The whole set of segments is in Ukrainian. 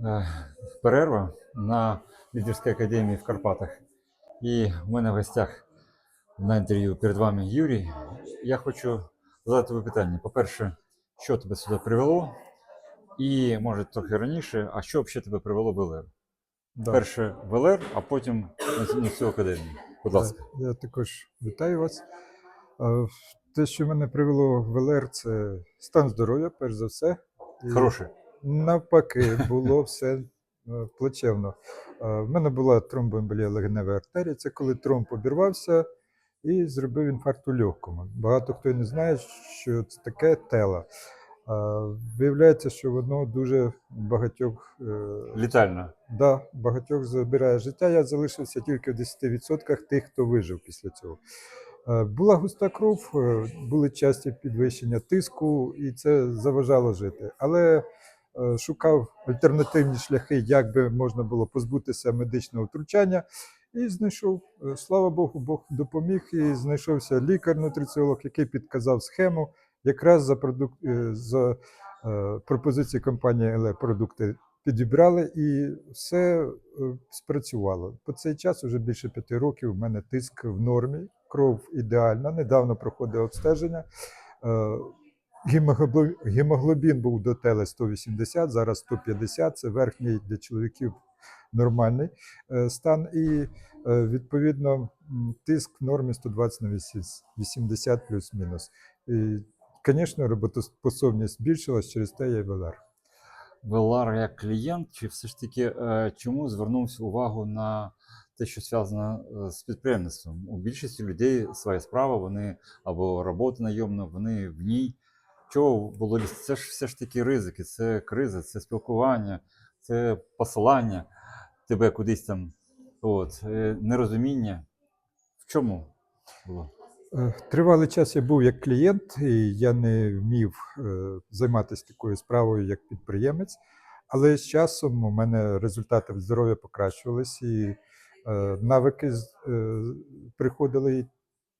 е, перерва на лідерській академії в Карпатах. І в мене в гостях на інтерв'ю перед вами Юрій. Я хочу задати тобі питання. По-перше, що тебе сюди привело? І може трохи раніше, а що взагалі тебе привело в ЛР? Да. Перше в ЛР, а потім на цю- академію. Будь ласка. Е, Я також вітаю вас. Е, Те, що мене привело в ЛР, це стан здоров'я, перш за все. І Хороше. Навпаки, було все е, плачевно. Е, В мене була тромбоемболія легеневої артерії. Це коли тромб обірвався і зробив інфаркт у легкому. Багато хто не знає, що це таке тела. Е, Виявляється, що воно дуже багатьох Літально. Да, багатьох забирає життя. Я залишився тільки в 10% тих, хто вижив після цього. Була густа кров, були часті підвищення тиску, і це заважало жити. Але шукав альтернативні шляхи, як би можна було позбутися медичного втручання. І знайшов, е, слава Богу, Бог допоміг. І знайшовся лікар-нутриціолог, який підказав схему якраз за продукт е, за е, пропозиції компанії ЛЕ продукти підібрали і все е, спрацювало. По цей час вже більше п'яти років у мене тиск в нормі, кров ідеальна. Недавно проходив обстеження. Гемоглобін, був до теле 180, зараз 150. Це верхній для чоловіків нормальний е, стан. І е, відповідно тиск в нормі 120 на 80 плюс-мінус. І, звісно, роботоспособність збільшилась через те я й в ЛР. Велар як клієнт, чи все ж таки е, чому звернувся увагу на те, що зв'язано з підприємництвом? У більшості людей своя справа, вони або робота найомна, вони в ній. Чого було Це ж все ж таки ризики, це криза, це спілкування, це посилання тебе кудись там, от, е, нерозуміння. В чому було? Е, Тривалий час я був як клієнт, і я не вмів е, займатися такою справою як підприємець. Але з часом у мене результати здоров'я покращувалися, і навики приходили,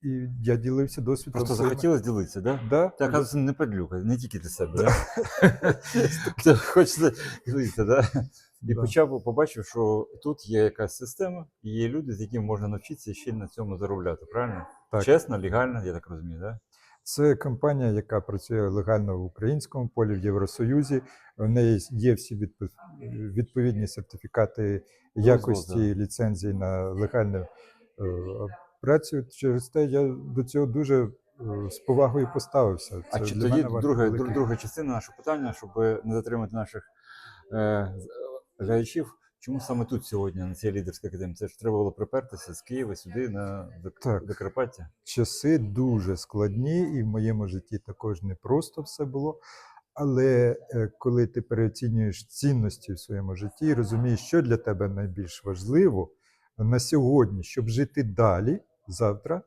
і, я ділився досвідом. Просто своїми. захотілося ділитися? Да? Да, Так, оказується, не подлюка, не тільки для себе, да? Це Хочеться ділитися, да? І Да. почав побачив, що тут є якась система, і є люди, з якими можна навчитися і ще на цьому заробляти, правильно? Так. Чесно, легально, я так розумію, да? Це компанія, яка працює легально в українському полі в Євросоюзі. В неї є всі відпо- відповідні сертифікати якості да. і ліцензії на легальну е, працю. Через те я до цього дуже е, з повагою поставився. А чи тоді друга, великий- друга частина нашого питання, щоб не затримати наших е, е, глядачів, чому саме тут сьогодні, на цій лідерській академії? Це ж треба було припертися з Києва сюди на до, Так. до Карпаття. часи дуже складні, і в моєму житті також не просто все було. Але е, коли ти переоцінюєш цінності в своєму житті і розумієш, що для тебе найбільш важливо на сьогодні, щоб жити далі завтра,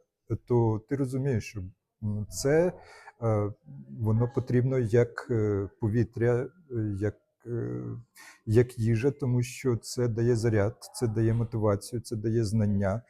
то ти розумієш, що це е, воно потрібно як е, повітря, е, як, як їжа, тому що це дає заряд, це дає мотивацію, це дає знання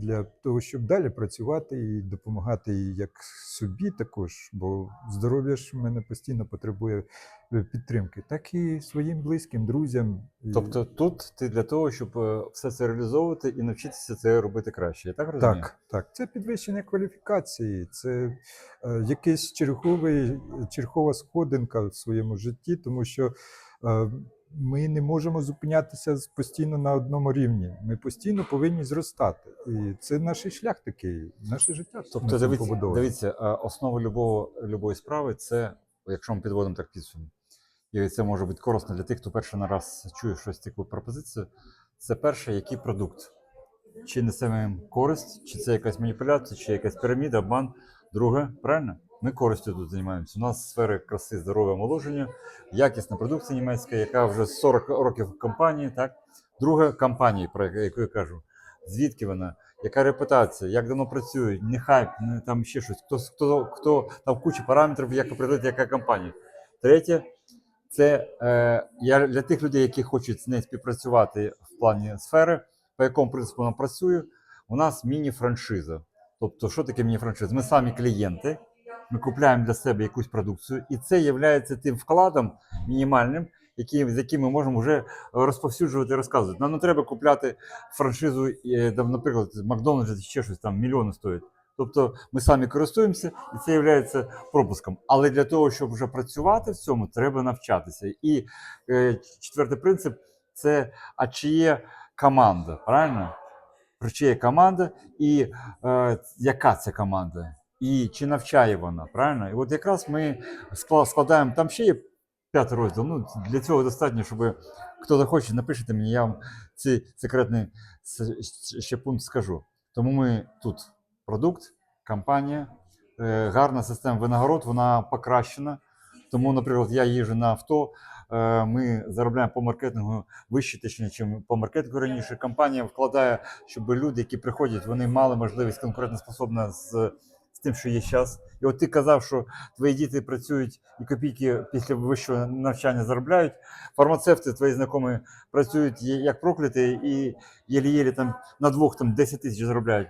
для того, щоб далі працювати і допомагати як собі також, бо здоров'я ж в мене постійно потребує е, підтримки, так і своїм близьким, друзям. Тобто тут ти для того, щоб е, все це реалізовувати і навчитися це робити краще. Я так розумію? Так, так, це підвищення кваліфікації, це е, якийсь черговий, чергова сходинка в своєму житті, тому що е, ми не можемо зупинятися постійно на одному рівні. Ми постійно повинні зростати. І це наш шлях такий, наше життя. Тобто, дивіться, дивіться, основа любого, любої справи це, якщо ми підводимо так підсумок, і це може бути корисно для тих, хто перший на раз чує щось таку пропозицію. Це перше, який продукт. Чи несемо їм користь, чи це якась маніпуляція, чи якась піраміда, обман. Друге, правильно? Ми користю тут займаємося. У нас сфери краси, здоров'я, омоложення, якісна продукція німецька, яка вже 40 років в компанії. Так? Друге, компанії, про яку я кажу. Звідки вона? Яка репутація, як давно працюють, не хайп, не там ще щось. Хто, хто, хто там куча параметрів, як определити, яка компанія. Третє, це е, я для тих людей, які хочуть з нею співпрацювати в плані сфери, по якому принципу вона працює, у нас міні-франшиза. Тобто, що таке міні-франшиза? Ми самі клієнти, ми купуємо для себе якусь продукцію, і це є тим вкладом мінімальним, які, з якими ми можемо вже розповсюджувати розказувати. Нам не треба купляти франшизу, е, там, наприклад, Макдональдс чи ще щось там мільйони стоїть. Тобто ми самі користуємося, і це є пропуском. Але для того, щоб вже працювати в цьому, треба навчатися. І е, четвертий принцип це а чи є команда, правильно? Про чи є команда, і е, яка це команда, і чи навчає вона, правильно? І от якраз ми скла- складаємо там ще є п'ятий розділ. Ну, для цього достатньо, щоб хто захоче, напишіть мені, я вам цей секретний ще пункт скажу. Тому ми тут продукт, компанія, е, гарна система винагород, вона покращена. Тому, наприклад, я їжджу на авто, е, ми заробляємо по маркетингу вище, точніше, ніж по маркетингу раніше. Компанія вкладає, щоб люди, які приходять, вони мали можливість конкурентоспособна з, з тим, що є зараз. І от ти казав, що твої діти працюють і копійки після вищого навчання заробляють. Фармацевти, твої знайомі, працюють як прокляті і єлі-єлі там на двох там 10 тисяч заробляють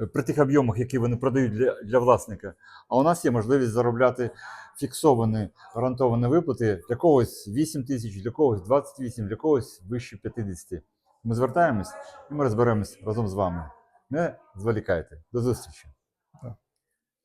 е, при тих об'ємах, які вони продають для, для власника. А у нас є можливість заробляти фіксовані гарантовані виплати для когось 8 тисяч, для когось 28, для когось вище 50. Ми звертаємось і ми розберемось разом з вами. Не зволікайте. До зустрічі!